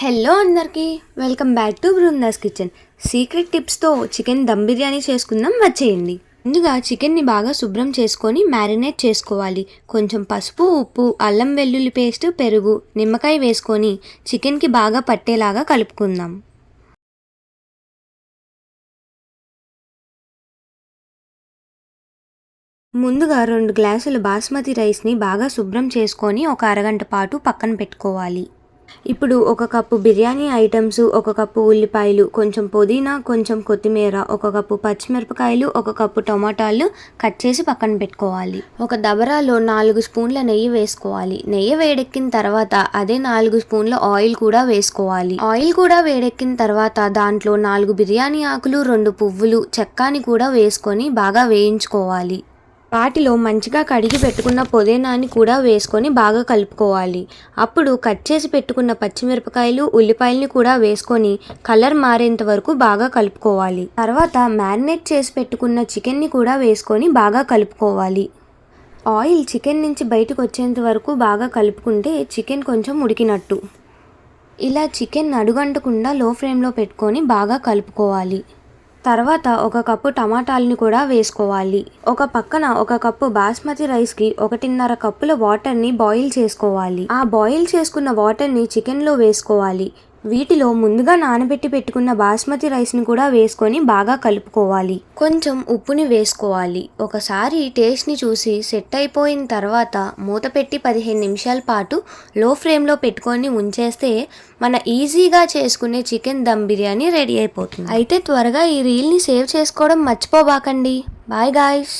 Hello అందరికీ welcome back to Brinda's kitchen. Secret టిప్స్తో chicken dum biryani చేసుకుందాం వచ్చేయండి. ముందుగా చికెన్ని బాగా శుభ్రం చేసుకొని మ్యారినేట్ చేసుకోవాలి. కొంచెం పసుపు ఉప్పు అల్లం వెల్లుల్లి పేస్ట్ పెరుగు నిమ్మకాయ వేసుకొని చికెన్కి బాగా పట్టేలాగా కలుపుకుందాం. ముందుగా రెండు గ్లాసుల బాస్మతి రైస్ని బాగా శుభ్రం చేసుకొని ఒక అరగంట పాటు పక్కన పెట్టుకోవాలి. ఇప్పుడు ఒక కప్పు బిర్యానీ ఐటమ్స్ ఒక కప్పు ఉల్లిపాయలు కొంచెం పుదీనా కొంచెం కొత్తిమీర ఒక కప్పు పచ్చిమిరపకాయలు ఒక కప్పు టమాటాలు కట్ చేసి పక్కన పెట్టుకోవాలి. ఒక దబరాలో నాలుగు స్పూన్ల నెయ్యి వేసుకోవాలి. నెయ్యి వేడెక్కిన తర్వాత అదే నాలుగు స్పూన్ల ఆయిల్ కూడా వేసుకోవాలి. ఆయిల్ కూడా వేడెక్కిన తర్వాత దాంట్లో నాలుగు బిర్యానీ ఆకులు రెండు పువ్వులు చెక్కాని కూడా వేసుకొని బాగా వేయించుకోవాలి. వాటిలో మంచిగా కడిగి పెట్టుకున్న పుదీనాని కూడా వేసుకొని బాగా కలుపుకోవాలి. అప్పుడు కట్ చేసి పెట్టుకున్న పచ్చిమిరపకాయలు ఉల్లిపాయలని కూడా వేసుకొని కలర్ మారేంత వరకు బాగా కలుపుకోవాలి. తర్వాత మ్యారినేట్ చేసి పెట్టుకున్న చికెన్ని కూడా వేసుకొని బాగా కలుపుకోవాలి. ఆయిల్ చికెన్ నుంచి బయటకు వచ్చేంత వరకు బాగా కలుపుకుంటే చికెన్ కొంచెం ఉడికినట్టు. ఇలా చికెన్ అడుగంటకుండా లో ఫ్లేమ్లో పెట్టుకొని బాగా కలుపుకోవాలి. తర్వాత ఒక కప్పు టమాటాలని కూడా వేసుకోవాలి. ఒక పక్కన ఒక కప్పు బాస్మతి రైస్కి ఒకటిన్నర కప్పుల వాటర్ని బాయిల్ చేసుకోవాలి. ఆ బాయిల్ చేసుకున్న వాటర్ని చికెన్లో వేసుకోవాలి. వీటిలో ముందుగా నానబెట్టి పెట్టుకున్న బాస్మతి రైస్ని కూడా వేసుకొని బాగా కలుపుకోవాలి. కొంచెం ఉప్పుని వేసుకోవాలి. ఒకసారి టేస్ట్ని చూసి సెట్ అయిపోయిన తర్వాత మూత పెట్టి పదిహేను నిమిషాల పాటు లో ఫ్లేమ్లో పెట్టుకొని ఉంచేస్తే మన ఈజీగా చేసుకునే చికెన్ దమ్ బిర్యానీ రెడీ అయిపోతుంది. అయితే త్వరగా ఈ రీల్ని సేవ్ చేసుకోవడం మర్చిపోబాకండి. Bye guys.